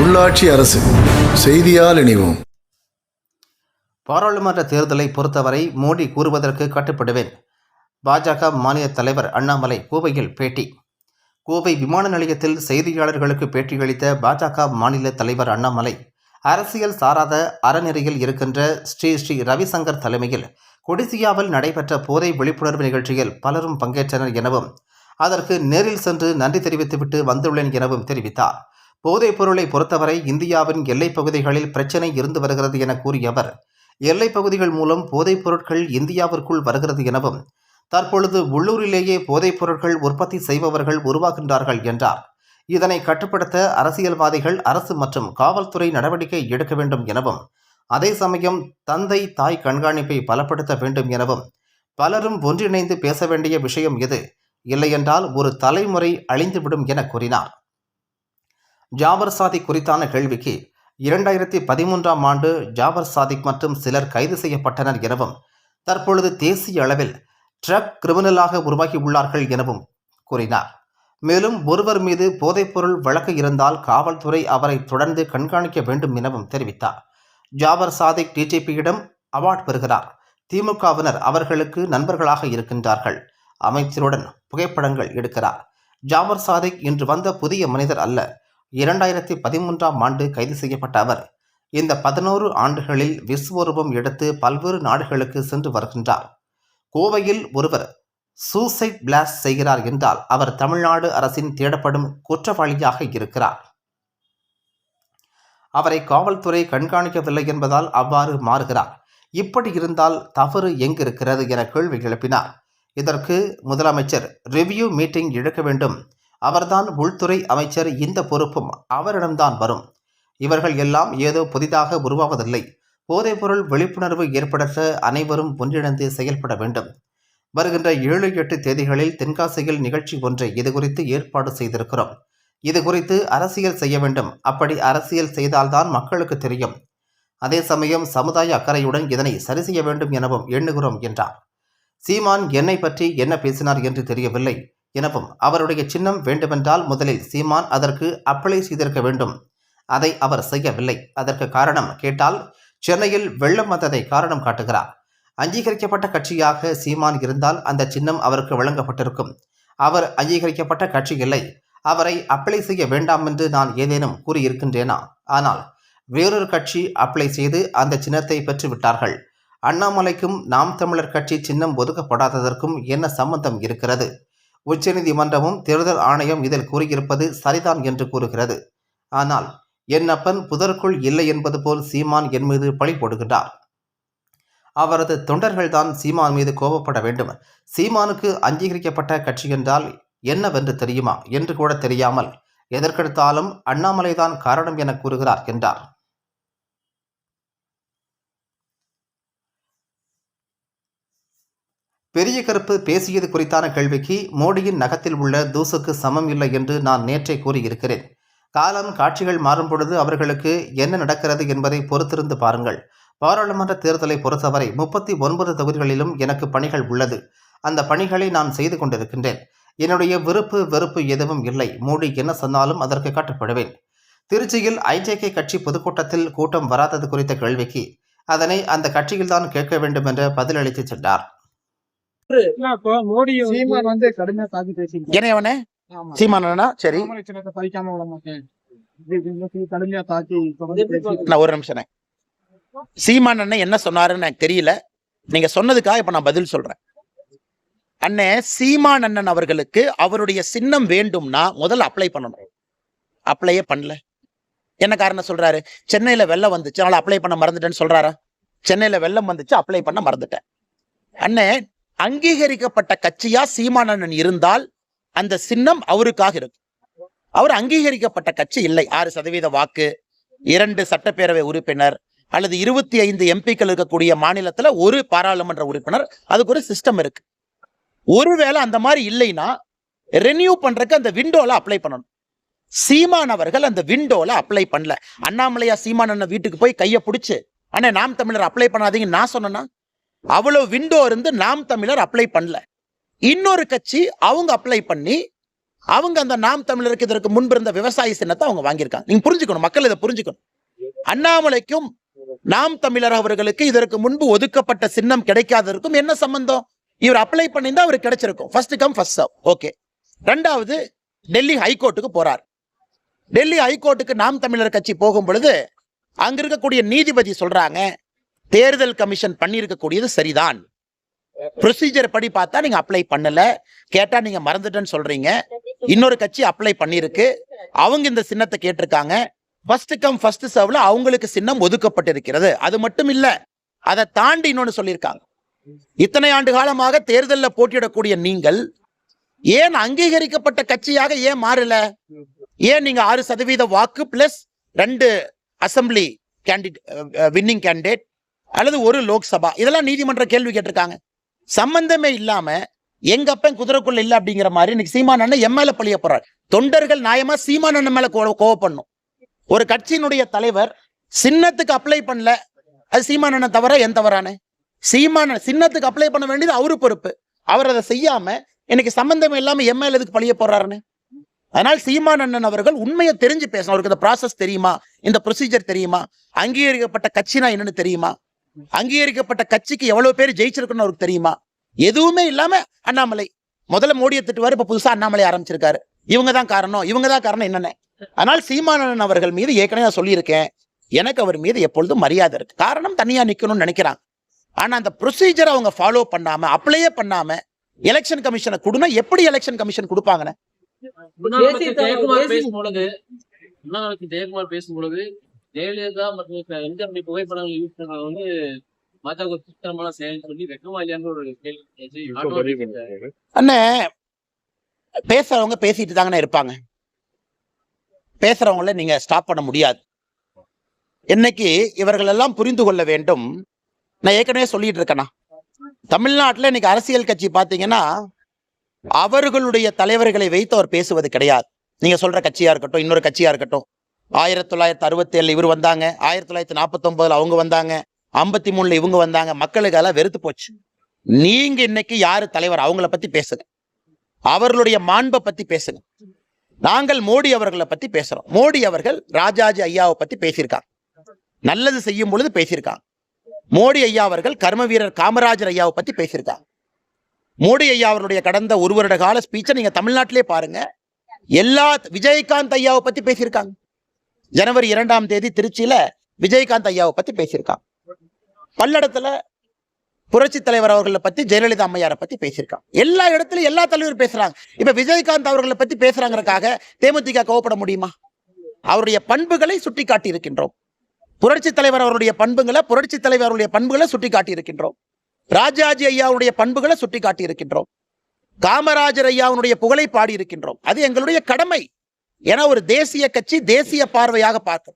உள்ளாட்சி அரசு செய்தியால் இணைவோம். பாராளுமன்ற தேர்தலை பொறுத்தவரை மோடி கூறுவதற்கு கட்டுப்படுவேன். பாஜக மாநில தலைவர் அண்ணாமலை கோவையில் பேட்டி. கோவை விமான நிலையத்தில் செய்தியாளர்களுக்கு பேட்டியளித்த பாஜக மாநில தலைவர் அண்ணாமலை அரசியல் சாராத அறநெறியில் இருக்கின்ற ஸ்ரீ ஸ்ரீ ரவிசங்கர் தலைமையில் கொடிசியாவில் நடைபெற்ற போதை விழிப்புணர்வு நிகழ்ச்சியில் பலரும் பங்கேற்றனர் எனவும் அதற்கு நேரில் சென்று நன்றி தெரிவித்துவிட்டு வந்துள்ளேன் எனவும் தெரிவித்தார். போதைப் பொருளை பொறுத்தவரை இந்தியாவின் எல்லைப் பகுதிகளில் பிரச்சினை இருந்து வருகிறது என கூறிய அவர் எல்லைப் பகுதிகள் மூலம் போதைப் பொருட்கள் இந்தியாவிற்குள் வருகிறது எனவும் தற்பொழுது உள்ளூரிலேயே போதைப் பொருட்கள் உற்பத்தி செய்பவர்கள் உருவாகின்றார்கள் என்றார். இதனை கட்டுப்படுத்த அரசியல்வாதிகள் அரசு மற்றும் காவல்துறை நடவடிக்கை எடுக்க வேண்டும் எனவும் அதே சமயம் தந்தை தாய் கண்காணிப்பை பலப்படுத்த வேண்டும் எனவும் பலரும் ஒன்றிணைந்து பேச வேண்டிய விஷயம் இது இல்லையென்றால் ஒரு தலைமுறை அழிந்துவிடும் என கூறினார். ஜாபர் சாதிக் குறித்தான கேள்விக்கு இரண்டாயிரத்தி பதிமூன்றாம் ஆண்டு ஜாபர் சாதிக் மற்றும் சிலர் கைது செய்யப்பட்டனர் எனவும் தற்பொழுது தேசிய அளவில் ட்ரக் கிரிமினலாக உருவாகி உள்ளார்கள் எனவும் கூறினார். மேலும் ஒருவர் மீது போதைப்பொருள் வழக்கு இருந்தால் காவல்துறை அவரை தொடர்ந்து கண்காணிக்க வேண்டும் எனவும் தெரிவித்தார். ஜாபர் சாதிக் டிஜிபியிடம் அவார்ட் பெறுகிறார். திமுகவினர் அவர்களுக்கு நண்பர்களாக இருக்கின்றார்கள். அமைச்சருடன் புகைப்படங்கள் எடுக்கிறார். ஜாபர் சாதிக் இன்று வந்த புதிய மனிதர் அல்ல. இரண்டாயிரத்தி பதிமூன்றாம் ஆண்டு கைது செய்யப்பட்ட அவர் இந்த பதினோரு ஆண்டுகளில் விஸ்வரூபம் எடுத்து பல்வேறு நாடுகளுக்கு சென்று வருகின்றார். கோவையில் ஒருவர் சூசைட் பிளாஸ்ட் செய்கிறார் என்றால் அவர் தமிழ்நாடு அரசின் தேடப்படும் குற்றவாளியாக இருக்கிறார். அவரை காவல்துறை கண்காணிக்கவில்லை என்பதால் அவ்வாறு மாறுகிறார். இப்படி இருந்தால் தவறு எங்கிருக்கிறது என கேள்வி எழுப்பினார். இதற்கு முதலமைச்சர் ரிவ்யூ மீட்டிங் இழக்க வேண்டும். அவர்தான் உள்துறை அமைச்சர் இந்த பொறுப்பும் அவரிடம்தான் வரும். இவர்கள் எல்லாம் ஏதோ புதிதாக உருவாவதில்லை. போதைப்பொருள் விழிப்புணர்வு ஏற்படுத்த அனைவரும் ஒன்றிணைந்து செயல்பட வேண்டும். வருகின்ற ஏழு எட்டு தேதிகளில் தென்காசியில் நிகழ்ச்சி ஒன்றை இது குறித்து ஏற்பாடு செய்திருக்கிறோம். இது குறித்து அரசியல் செய்ய வேண்டும். அப்படி அரசியல் செய்தால்தான் மக்களுக்கு தெரியும். அதே சமயம் சமுதாய அக்கறையுடன் இதனை சரி செய்ய வேண்டும் எனவும் எண்ணுகிறோம் என்றார். சீமான் என்னை பற்றி என்ன பேசினார் என்று தெரியவில்லை. எனவும் அவருடைய சின்னம் வேண்டுமென்றால் முதலில் சீமான் அதற்கு அப்ளை செய்திருக்க வேண்டும். அதை அவர் செய்யவில்லை. அதற்கு காரணம் கேட்டால் சென்னையில் வெள்ளம் வந்ததை காரணம் காட்டுகிறார். அங்கீகரிக்கப்பட்ட கட்சியாக சீமான் இருந்தால் அந்த சின்னம் அவருக்கு வழங்கப்பட்டிருக்கும். அவர் அங்கீகரிக்கப்பட்ட கட்சி இல்லை. அவரை அப்ளை செய்ய வேண்டாம் என்று நான் ஏதேனும் கூறியிருக்கின்றேனா? ஆனால் வேறொரு கட்சி அப்ளை செய்து அந்த சின்னத்தை பெற்றுவிட்டார்கள். அண்ணாமலைக்கும் நாம் தமிழர் கட்சி சின்னம் ஒதுக்கப்படாததற்கும் என்ன சம்பந்தம் இருக்கிறது? உச்சநீதிமன்றமும் தேர்தல் ஆணையம் இதில் கூறியிருப்பது சரிதான் என்று கூறுகிறது. ஆனால் என் அப்பன் புதருக்குள் இல்லை என்பது போல் சீமான் என் மீது பழி போடுகின்றார். அவரது தொண்டர்கள்தான் சீமான் மீது கோபப்பட வேண்டும். சீமானுக்கு அங்கீகரிக்கப்பட்ட கட்சி என்றால் என்னவென்று தெரியுமா? என்று கூட தெரியாமல் எதற்கெடுத்தாலும் அண்ணாமலைதான் காரணம் என கூறுகிறார் என்றார். பெரிய கருப்பு பேசியது குறித்தான கேள்விக்கு மோடியின் நகத்தில் உள்ள தூசுக்கு சமம் இல்லை என்று நான் நேற்றே கூறியிருக்கிறேன். காலம் காட்சிகள் மாறும் பொழுது அவர்களுக்கு என்ன நடக்கிறது என்பதை பொறுத்திருந்து பாருங்கள். பாராளுமன்ற தேர்தலை பொறுத்தவரை முப்பத்தி ஒன்பது தொகுதிகளிலும் எனக்கு பணிகள் உள்ளது. அந்த பணிகளை நான் செய்து கொண்டிருக்கின்றேன். என்னுடைய விருப்பு வெறுப்பு எதுவும் இல்லை. மோடி என்ன சொன்னாலும் அதற்கு கட்டுப்படுவேன். திருச்சியில் ஐஜேகே கட்சி பொதுக்கூட்டத்தில் கூட்டம் வராதது குறித்த கேள்விக்கு அதனை அந்த கட்சியில்தான் கேட்க வேண்டும் என்று பதிலளித்து சென்றார். மோடி சீமான் வந்து கடுமையா தாக்கி பேசிட்டு என்னையவனே ஆமா. சீமானனா சரி. தாமரை சின்னத்தை பறிக்காம விட மாட்டேன். இப்படி இப்படின்னு சொல்லி கடுமையா தாக்கி இப்ப வந்து பேசிட்டு நான் ஒரு நிமிஷம் சீமான் அண்ணன் என்ன சொன்னாருன்னு எனக்கு தெரியல. நீங்க சொன்னதுக்காக இப்ப நான் பதில் சொல்றேன். அண்ணே சீமான் அண்ணன் அவர்களுக்கு அவருடைய சின்னம் வேண்டும்னா முதல்ல அப்ளை பண்ணணும். அப்ளையே பண்ணல. என்ன காரணம் சொல்றாரு? சென்னையில வெள்ளம் வந்துச்சு அதனால அப்ளை பண்ண மறந்துட்டேன்னு சொல்றாரா? சென்னையில வெள்ளம் வந்துச்சு அப்ளை பண்ண மறந்துட்டேன். அண்ணே அங்கீகரிக்கப்பட்ட கட்சியா சீமான் அண்ணன் இருந்தால் அந்த சின்னம் அவருக்காக இருக்கும் அவர் அங்கீகரிக்கப்பட்ட கட்சி இல்லை. ஆறு சதவீத வாக்கு இரண்டு சட்டப்பேரவை உறுப்பினர் அல்லது இருபத்தி ஐந்து எம்பிக்கள் இருக்கக்கூடிய மாநிலத்துல ஒரு பாராளுமன்ற உறுப்பினர் அதுக்கு ஒரு சிஸ்டம் இருக்கு. ஒருவேளை அந்த மாதிரி இல்லைன்னா ரெனியூ பண்றதுக்கு அந்த விண்டோல அப்ளை பண்ணணும். சீமான் அவர்கள் அந்த விண்டோல அப்ளை பண்ணல. அண்ணாமலையா சீமான் அண்ணன் வீட்டுக்கு போய் கையை பிடிச்சு அண்ணே நாம் தமிழர் அப்ளை பண்ணாதீங்க நான் சொன்னேன்னா? அவ்வளவு விண்டோ இருந்து நாம் தமிழர் அப்ளை பண்ணல. இன்னொரு கட்சி அவங்க அப்ளை பண்ணி அவங்க அந்த நாம் தமிழருக்கு இதற்கு முன்பு இருந்த விவசாய சின்னத்தை அவங்க வாங்கியிருக்காங்க. நீங்க புரிஞ்சுக்கணும் மக்கள் இதை புரிஞ்சுக்கணும். அண்ணாமலைக்கும் நாம் தமிழர் அவர்களுக்கு இதற்கு முன்பு ஒதுக்கப்பட்ட சின்னம் கிடைக்காததற்கும் என்ன சம்பந்தம்? இவர் அப்ளை பண்ணியிருந்தா அவருக்கு கிடைச்சிருக்கும். First come first serve okay ரெண்டாவது டெல்லி ஹைகோர்ட்டுக்கு போறார். டெல்லி ஹைகோர்ட்டுக்கு நாம் தமிழர் கட்சி போகும் பொழுது அங்க இருக்கக்கூடிய நீதிபதி சொல்றாங்க தேர்தல் கமிஷன் பண்ணியிருக்கக்கூடியது சரிதான். ப்ரொசீஜர் படி பார்த்தா நீங்க அப்ளை பண்ணல. கேட்டா நீங்க மறந்துட்டேன்னு சொல்றீங்க. இன்னொரு கட்சி அப்ளை பண்ணிருக்கு அவங்க இந்த சின்னத்தை கேட்டிருக்காங்க. ஃபர்ஸ்ட் கம் ஃபர்ஸ்ட் சர்வ்ல அவங்களுக்கு சின்னம் ஒதுக்கப்பட்டிருக்கிறது. அது மட்டும் இல்ல அதை தாண்டி இன்னொன்னு சொல்லியிருக்காங்க. இத்தனை ஆண்டு காலமாக தேர்தலில் போட்டியிடக்கூடிய நீங்கள் ஏன் அங்கீகரிக்கப்பட்ட கட்சியாக ஏன் மாறல? ஏன் நீங்க ஆறு சதவீத வாக்கு பிளஸ் ரெண்டு அசம்பிளி கேண்டிடேட் வின்னிங் கேண்டிடேட் அல்லது ஒரு லோக்சபா? இதெல்லாம் நீதிமன்ற கேள்வி கேட்டிருக்காங்க. சம்பந்தமே இல்லாம எங்க அப்பன் குதிரைக்குள்ள இல்ல அப்படிங்கிற மாதிரி இன்னைக்கு சீமான் அண்ணன் எம் மேல பழிய போறாரு. தொண்டர்கள் நியாயமா சீமான் அண்ணன் மேல கோ- கோவப்படணும். ஒரு கட்சியினுடைய தலைவர் சின்னத்துக்கு அப்ளை பண்ணல. அது சீமான் அண்ணன் தவிர என் தவறானே? சீமான சின்னத்துக்கு அப்ளை பண்ண வேண்டியது அவரு பொறுப்பு. அவர் அதை செய்யாம இன்னைக்கு சம்பந்தம் இல்லாம எம் எதுக்கு பழிய போறாருன்னு? அதனால் சீமான் அண்ணன் அவர்கள் உண்மையை தெரிஞ்சு பேசணும். அவருக்கு இந்த ப்ராசஸ் தெரியுமா? இந்த ப்ரொசீஜர் தெரியுமா? அங்கீகரிக்கப்பட்ட கட்சினா என்னன்னு தெரியுமா? அங்கீகரிக்கப்பட்ட கட்சிக்கு எவ்வளவு பேர் ஜெயிச்சிருக்குன்னு அவருக்கு தெரியுமா? எதுவுமே இல்லாம அண்ணாமலை. முதல்ல மோடியை திட்டுவாரு இப்ப புதுசா அண்ணாமலை ஆரம்பிச்சிருக்காரு. இவங்க தான் காரணம் இவங்க தான் காரணம் என்னென்ன. ஆனால் சீமானன் அவர்கள் மீது ஏற்கனவே நான் சொல்லியிருக்கேன். எனக்கு அவர் மீது எப்பொழுதும் மரியாதை இருக்கு. காரணம் தனியா நிக்கணும்னு நினைக்கிறாங்க. ஆனா அந்த ப்ரொசீஜர் அவங்க ஃபாலோ பண்ணாம அப்ளையே பண்ணாம எலெக்ஷன் கமிஷனை கொடுனா எப்படி எலெக்ஷன் கமிஷன் கொடுப்பாங்கன்னு? ஜெயக்குமார் தேசிய- பேசும் பொழுது முன்னாள் அமைச்சர் ஜெயக்குமார் பேசும் பொழுது ஜெயலலிதா மற்றும் எம்ஜிஆர் புகைப்படங்கள் யூஸ் பண்ணது வந்து பாஜக சித்திரமான செயல் சொல்லி வெக்கமா இல்லையான்னு ஒரு கேள்வி. அண்ணே பேசுறவங்க பேசிட்டு தாங்கண்ணே இருப்பாங்க. பேசுறவங்கள நீங்க ஸ்டாப் பண்ண முடியாது. இன்னைக்கு இவர்கள் எல்லாம் புரிந்து கொள்ள வேண்டும். நான் ஏற்கனவே சொல்லிட்டு இருக்கேனா தமிழ்நாட்டுல இன்னைக்கு அரசியல் கட்சி பாத்தீங்கன்னா அவர்களுடைய தலைவர்களை வைத்து அவர் பேசுவது கிடையாது. நீங்க சொல்ற கட்சியா இருக்கட்டும் இன்னொரு கட்சியா இருக்கட்டும் ஆயிரத்தி தொள்ளாயிரத்தி அறுபத்தி ஏழுல இவர் வந்தாங்க. ஆயிரத்தி தொள்ளாயிரத்தி நாற்பத்தொம்பதில் அவங்க வந்தாங்க. ஐம்பத்தி மூணுல இவங்க வந்தாங்க. மக்களுக்கு எல்லாம் வெறுத்து போச்சு. நீங்க இன்னைக்கு யாரு தலைவர்? அவங்கள பத்தி பேசுங்க. அவர்களுடைய மாண்பை பத்தி பேசுங்க. நாங்கள் மோடி அவர்களை பத்தி பேசுறோம். மோடி அவர்கள் ராஜாஜி ஐயாவை பத்தி பேசியிருக்காங்க. நல்லது செய்யும் பொழுது பேசியிருக்காங்க. மோடி ஐயா அவர்கள் கர்ம வீரர் காமராஜர் ஐயாவை பத்தி பேசியிருக்காங்க. மோடி ஐயா அவருடைய கடந்த ஒரு வருட கால ஸ்பீச்சை நீங்க தமிழ்நாட்டிலே பாருங்க. எல்லா விஜயகாந்த் ஐயாவை பத்தி பேசியிருக்காங்க. ஜனவரி இரண்டாம் தேதி திருச்சியில விஜயகாந்த் ஐயாவை பத்தி பேசியிருக்கான். பல்லடத்துல புரட்சி தலைவர் அவர்களை பத்தி ஜெயலலிதா அம்மையாரை பத்தி பேசியிருக்கான். எல்லா இடத்துலயும் எல்லா தலைவரும் பேசுறாங்க. இப்ப விஜயகாந்த் அவர்களை பத்தி பேசுறாங்கறக்காக தேமுதிக கோவப்பட முடியுமா? அவருடைய பண்புகளை சுட்டி காட்டி இருக்கின்றோம் புரட்சி தலைவர் அவருடைய பண்புகளை புரட்சி தலைவர் அவருடைய பண்புகளை சுட்டி காட்டி இருக்கின்றோம் ராஜாஜி ஐயாவுடைய பண்புகளை சுட்டி காட்டி இருக்கின்றோம் காமராஜர் ஐயாவுடைய புகழை பாடி இருக்கின்றோம் அது எங்களுடைய கடமை. என ஒரு தேசிய கட்சி தேசிய பார்வையாக பார்க்கும்.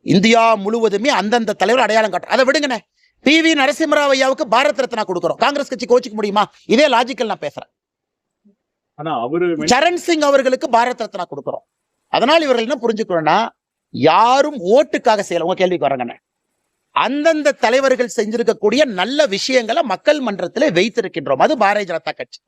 இந்தியா முழுவதுமே அந்தந்த தலைவர் அடையாளம் காட்டும். அதை விடுங்கண்ணே. பி வி நரசிம்மராவ் ஐயாவுக்கு பாரத் ரத்னா கொடுக்கிறோம். காங்கிரஸ் கட்சி கோச்சிக்க முடியுமா? இதே லாஜிக்கல் நான் பேசுறேன். சரண் சிங் அவர்களுக்கு பாரத் ரத்னா கொடுக்கிறோம். அதனால் இவர்கள் என்ன புரிஞ்சுக்கணும்னா யாரும் ஓட்டுக்காக செய்யல. உங்க கேள்விக்கு வரங்கண்ணே. அந்தந்த தலைவர்கள் செஞ்சிருக்கக்கூடிய நல்ல விஷயங்களை மக்கள் மன்றத்திலே வைத்திருக்கின்றோம். அது பாரதிய ஜனதா கட்சி.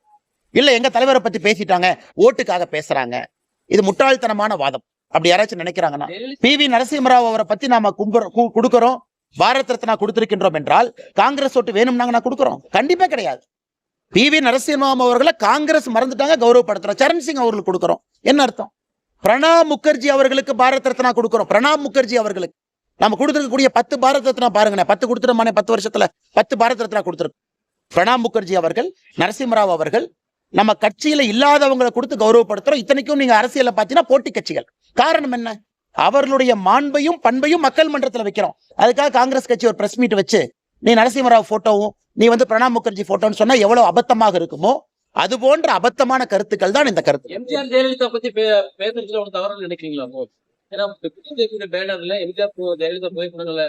இல்ல எங்க தலைவரை பத்தி பேசிட்டாங்க ஓட்டுக்காக பேசுறாங்க. இது முட்டாள்தனமான வாதம். அப்படி யாராச்சும் நினைக்கிறாங்கன்னா பி வி நரசிம்மராவ் அவரை பத்தி நாம கும்புறோம் பாரத கொடுக்கிறோம். பாரத் ரத்னா கொடுத்திருக்கின்றோம் என்றால் காங்கிரஸ் ஓட்டு வேணும்னாங்க நான் கொடுக்குறோம். கண்டிப்பா கிடையாது. பி வி நரசிம்மராவ் அவர்களை காங்கிரஸ் மறந்துட்டாங்க கௌரவப்படுத்துறோம். சரண் சிங் அவர்களுக்கு கொடுக்குறோம். என்ன அர்த்தம்? பிரணாப் முகர்ஜி அவர்களுக்கு பாரத் ரத்னா கொடுக்குறோம். பிரணாப் முகர்ஜி அவர்களுக்கு. நம்ம கொடுத்துருக்கக்கூடிய பத்து பாரத் ரத்னா பாருங்களேன். பத்து கொடுத்துட்டோமானே பத்து வருஷத்துல பத்து பாரத் ரத்னா கொடுத்துருக்கோம். பிரணாப் முகர்ஜி அவர்கள் நரசிம்மராவ் அவர்கள் நம்ம கட்சியில இல்லாதவங்களை கொடுத்து கௌரவப்படுத்துறோம். இத்தனைக்கும் நீங்க அரசியல பாத்தீங்கன்னா போட்டி கட்சிகள். காரணம் என்ன? அவர்களுடைய மாண்பையும் பண்பையும் மக்கள் மன்றத்துல வைக்கிறோம். அதுக்காக காங்கிரஸ் கட்சி ஒரு பிரஸ் மீட் வச்சு நீ நரசிம்மராவ் போட்டோவும் நீ வந்து பிரணாப் முகர்ஜி போட்டோன்னு சொன்னா எவ்வளவு அபத்தமாக இருக்குமோ அது போன்ற அபத்தமான கருத்துக்கள் தான் இந்த கருத்து. எம்ஜிஆர் ஜெயலலிதா பத்தி பேசுறதுல ஒரு தவறு நினைக்கிறீங்களா ஏன்னா பேனர்ல எம்ஜிஆர் ஜெயலலிதா புகைப்படங்களை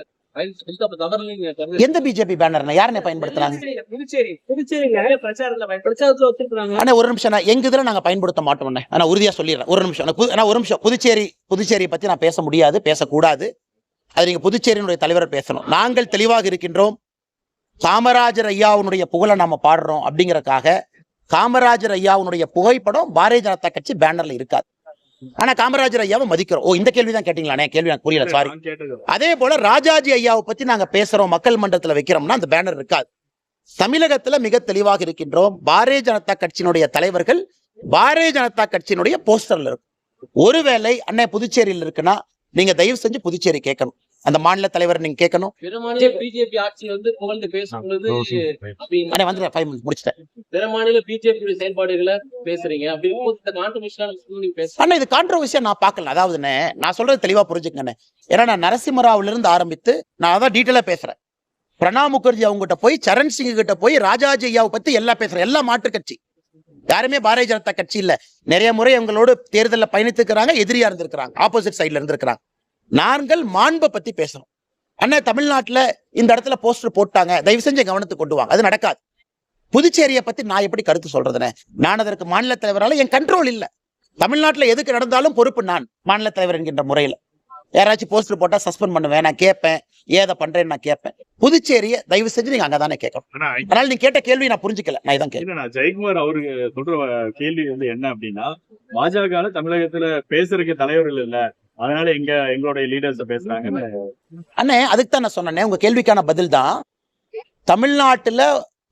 எந்த பிஜேபி பேனர் யாருன்னு பயன்படுத்துறாங்க? புதுச்சேரி புதுச்சேரியில பிரச்சாரத்துல பிரச்சாரத்துல வச்சிருக்காங்க ஆனா ஒரு நிமிஷம் நான் எங்க இதுல நாங்க பயன்படுத்த மாட்டோம் நான் உறுதியா சொல்லிடுறேன். ஒரு நிமிஷம். நான் ஒரு நிமிஷம். புதுச்சேரி புதுச்சேரியை பத்தி நான் பேச முடியாது பேசக்கூடாது. அது நீங்க புதுச்சேரியினுடைய தலைவர் பேசணும். நாங்கள் தெளிவாக இருக்கின்றோம். காமராஜர் ஐயாவுடைய புகழை நாம பாடுறோம் அப்படிங்கறக்காக காமராஜர் ஐயாவுடைய புகைப்படம் பாரதிய ஜனதா கட்சி பேனர்ல இருக்காது. ஆனா காமராஜர் ஐயாவை மதிக்கிறோம். ஓ இந்த கேள்வி தான் கேட்டீங்களாண்ணே கேள்வி எனக்கு புரியல சாரி அதே போல ராஜாஜி ஐயாவை பத்தி நாங்க பேசுறோம் மக்கள் மன்றத்துல வைக்கிறோம்னா அந்த பேனர் இருக்காது. தமிழகத்துல மிக தெளிவாக இருக்கின்றோம் பாரதிய ஜனதா கட்சியினுடைய தலைவர்கள் பாரதிய ஜனதா கட்சியினுடைய போஸ்டர்ல இருக்கும். ஒருவேளை அண்ணே புதுச்சேரியில் இருக்குன்னா நீங்க தயவு செஞ்சு புதுச்சேரி கேட்கணும். அந்த மாநில தலைவர் நீங்க கேட்கணும். பிற மாநில பிஜேபி ஆட்சி வந்து புகழ்ந்து பேசும் பொழுது அப்படி அண்ணே வந்து ஃபைவ் மினிட்ஸ் முடிச்சிட்டேன். பிற மாநில பிஜேபி செயல்பாடுகளை பேசுறீங்க. அண்ணா இது கான்ட்ரவர்சியா நான் பார்க்கல. அதாவதுண்ணே நான் சொல்றது தெளிவா புரிஞ்சுக்கண்ணே ஏன்னா நான் நரசிம்மராவுல இருந்து ஆரம்பித்து நான் அதான் டீட்டெயிலா பேசுறேன். பிரணாப் முகர்ஜி அவங்ககிட்ட போய் சரண் சிங் கிட்ட போய் ராஜாஜி ஐயாவை பத்தி எல்லாம் பேசுறேன். எல்லா மாற்று கட்சி. யாருமே பாரதிய ஜனதா கட்சி இல்ல நிறைய முறை அவங்களோட தேர்தலில் பயணித்துக்கிறாங்க எதிரியா இருந்திருக்கிறாங்க. ஆப்போசிட் சைடுல இருந்திருக்கிறாங்க. நாங்கள் மாண்பை பத்தி பேசுறோம். அண்ணா தமிழ்நாட்டுல இந்த இடத்துல போஸ்டர் போட்டாங்க. தயவு செஞ்சு கவனத்துக்கு கொண்டு வாங்க. அது நடக்காது. புதுச்சேரியை பத்தி நான் எப்படி கருத்து சொல்றதுனே நான் அதற்கு மாநில தலைவரால என் கண்ட்ரோல் இல்ல. தமிழ்நாட்டுல எதுக்கு நடந்தாலும் பொறுப்பு நான் மாநில தலைவர் என்கின்ற முறையில. யாராச்சும் போஸ்டர் போட்டா சஸ்பெண்ட் பண்ணுவேன் நான் கேட்பேன். ஏதை பண்றேன்னு நான் கேட்பேன். புதுச்சேரியை தயவு செஞ்சு நீங்க அங்கதானே கேட்கணும். அதனால நீ கேட்ட கேள்வி நான் புரிஞ்சுக்கல. நான் இதான் கேட்கிறேன் ஜெயக்குமார் அவரு சொல்ற கேள்வி வந்து என்ன அப்படின்னா பாஜக தமிழகத்துல பேசுறதுக்கு தலைவர்கள் இல்ல. அதனால எங்க எங்களுடைய லீடர்ஸ் பேசுறாங்கன்னு அண்ணே அதுக்கு தான் நான் சொன்னேன் உங்க கேள்விக்கான பதில் தான். தமிழ்நாட்டுல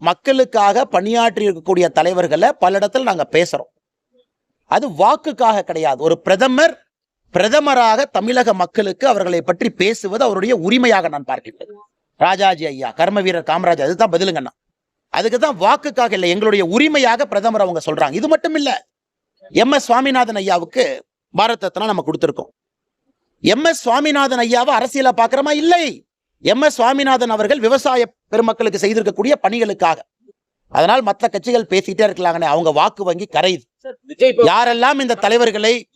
மக்களுக்காக பணியாற்றி இருக்கக்கூடிய தலைவர்களை பல இடத்துல நாங்க பேசுறோம். அது வாக்குக்காக கிடையாது. ஒரு பிரதமர் பிரதமராக தமிழக மக்களுக்கு அவர்களை பற்றி பேசுவது அவருடைய உரிமையாக நான் பார்க்கின்றேன். ராஜாஜி ஐயா கர்ம வீரர் காமராஜ் அதுதான் பதிலுங்கண்ணா அதுக்கு தான் வாக்குக்காக இல்லை எங்களுடைய உரிமையாக பிரதமர் அவங்க சொல்றாங்க. இது மட்டும் இல்ல எம் எஸ் சுவாமிநாதன் ஐயாவுக்கு பாரத் ரத்னா நம்ம கொடுத்துருக்கோம். எம் எஸ் சுவாமிநாதன் ஐயாவை அரசியலா பார்க்கிறோமா? இல்லை. எம் எஸ் சுவாமிநாதன் அவர்கள் விவசாய பெருமக்களுக்கு செய்திருக்கக்கூடிய பணிகளுக்காக. அதனால் மற்ற கட்சிகள் பேசிட்டே இருக்கலாங்கண்ணே. அவங்க வாக்கு வங்கி கரையுது. யாரெல்லாம் இந்த தலைவர்களை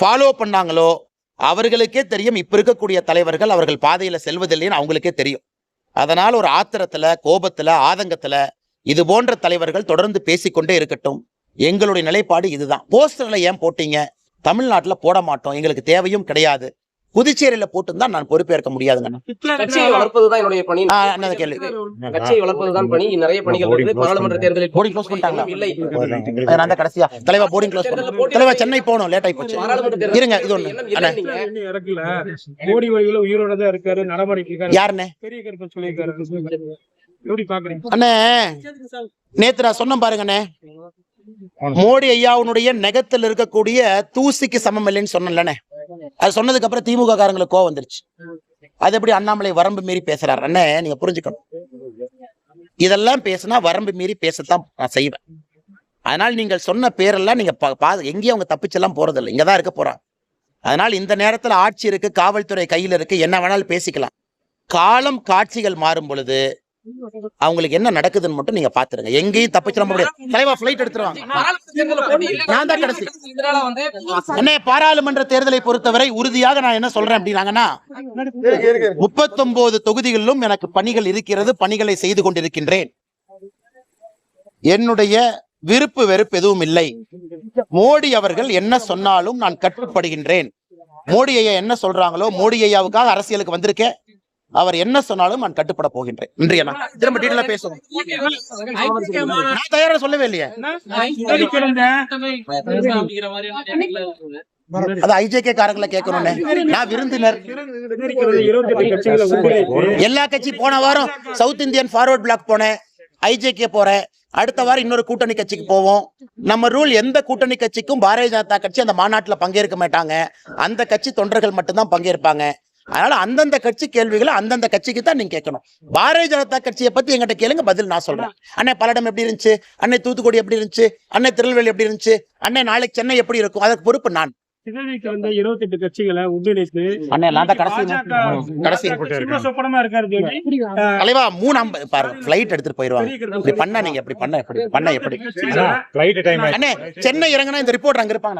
ஃபாலோ பண்ணாங்களோ அவர்களுக்கே தெரியும் இப்ப இருக்கக்கூடிய தலைவர்கள் அவர்கள் பாதையில செல்வதில்லைன்னு அவங்களுக்கே தெரியும். அதனால் ஒரு ஆத்திரத்துல கோபத்துல ஆதங்கத்துல இது போன்ற தலைவர்கள் தொடர்ந்து பேசிக்கொண்டே இருக்கட்டும். எங்களுடைய நிலைப்பாடு இதுதான். போஸ்டர்ல ஏன் போட்டீங்க? தமிழ்நாட்டுல போட மாட்டோம். எங்களுக்கு தேவையும் கிடையாது. புதுச்சேரியில போட்டுதான் நான் பொறுப்பேற்க முடியாதுங்க. கட்சியை வளர்ப்பதுதான் என்னுடைய பணி. கேள்வி? கட்சியை வளர்ப்பதுதான் பணி. நிறைய பணிகள் இருக்குது. பாராளுமன்ற தேர்தலில் போர்டிங் க்ளோஸ் பண்ணிட்டாங்களா இல்லை. அது நான் தான் கடைசியா. தலைவா போர்டிங் க்ளோஸ் பண்ண. தலைவா சென்னை போகணும். லேட் ஆகி போச்சு. இருங்க இது ஒண்ணு. இறக்கல? மோடி வழியில உயிரோட தான் இருக்காரு. நடவடிக்கை இருக்காரு. யாருண்ணே பெரிய கருப்பன் சொல்லியிருக்காரு. எப்படி பாக்குறீங்க அண்ணே நேத்து நான் பாருங்கண்ணே. மோடி ஐயாவுடைய நெகத்தில் இருக்கக்கூடிய தூசிக்கு சமம் இல்லைன்னு சொன்னேன்லண்ணே. அது சொன்னதுக்கு அப்புறம் திமுக காரங்களுக்கு கோவம் வந்துருச்சு. அது எப்படி அண்ணாமலை வரம்பு மீறி பேசுறாரு? அண்ணே நீங்க புரிஞ்சுக்கணும். இதெல்லாம் பேசினா வரம்பு மீறி பேசத்தான் நான் செய்வேன். அதனால் நீங்கள் சொன்ன பேரெல்லாம் நீங்க பா- எங்கேயும் அவங்க தப்பிச்செல்லாம் போறதில்லை. இங்க தான் இருக்க போறாங்க. அதனால் இந்த நேரத்துல ஆட்சி இருக்கு காவல்துறை கையில் இருக்கு என்ன வேணாலும் பேசிக்கலாம். காலம் காட்சிகள் மாறும் பொழுது அவங்களுக்கு என்ன நடக்குதுன்னு மட்டும் நீங்க பாத்துருங்க. எங்கேயும் தப்பிச்சிட முடியாது. தலைவா ஃபிளைட் எடுத்துருவாங்க. நான் தான் கடைசி. இதனால வந்து அண்ணே பாராளுமன்ற தேர்தலை பொறுத்தவரை உறுதியாக நான் என்ன சொல்றேன் அப்படின்னாங்கன்னா முப்பத்தொன்பது தொகுதிகளிலும் எனக்கு பணிகள் இருக்கிறது பணிகளை செய்து கொண்டிருக்கின்றேன். என்னுடைய விருப்பு வெறுப்பு எதுவும் இல்லை. மோடி அவர்கள் என்ன சொன்னாலும் நான் கட்டுப்படுகின்றேன். மோடி ஐயா என்ன சொல்றாங்களோ மோடி ஐயாவுக்காக அரசியலுக்கு வந்திருக்கேன். அவர் என்ன சொன்னாலும் நான் கட்டுப்பட போகின்றேன். அண்ணா திரும்ப டீட்டெயிலா பேசுவோம். நான் தயாரா சொல்லவே இல்லையே. அது ஐஜேகே காரங்களை கேட்கணும்னே. நான் விருந்தினர். எல்லா கட்சி போன வாரம் சவுத் இந்தியன் ஃபார்வர்ட் பிளாக் போனேன். ஐஜேகே போறேன். அடுத்த வாரம் இன்னொரு கூட்டணி கட்சிக்கு போவோம். நம்ம ரூல் எந்த கூட்டணி கட்சிக்கும் பாரதிய ஜனதா கட்சி அந்த மாநாட்டுல பங்கேற்க மாட்டாங்க. அந்த கட்சி தொண்டர்கள் மட்டும்தான் பங்கேற்பாங்க. அதனால அந்தந்த கட்சி கேள்விகளை அந்தந்த கட்சிக்கு தான் நீங்க கேட்கணும். பாரதிய ஜனதா கட்சியை பத்தி எங்கிட்ட கேளுங்க பதில் நான் சொல்றேன். அண்ணே. பல்லடம் எப்படி இருந்துச்சு? அன்னை தூத்துக்குடி எப்படி இருந்துச்சு? அன்னை திருநெல்வேலி எப்படி இருந்துச்சு? அன்னை நாளைக்கு சென்னை எப்படி இருக்கும்? அதற்கு பொறுப்பு நான். சிதறிக்கு வந்த இருபத்தி எட்டு கட்சிகளை ஒன்றிணைத்து தலைவா மூணு பாருங்க எடுத்துட்டு போயிருவாங்க. இப்படி பண்ணா நீங்க எப்படி பண்ண எப்படி பண்ண எப்படி? சென்னை இறங்குனா இந்த ரிப்போர்ட் அங்க இருப்பாங்க.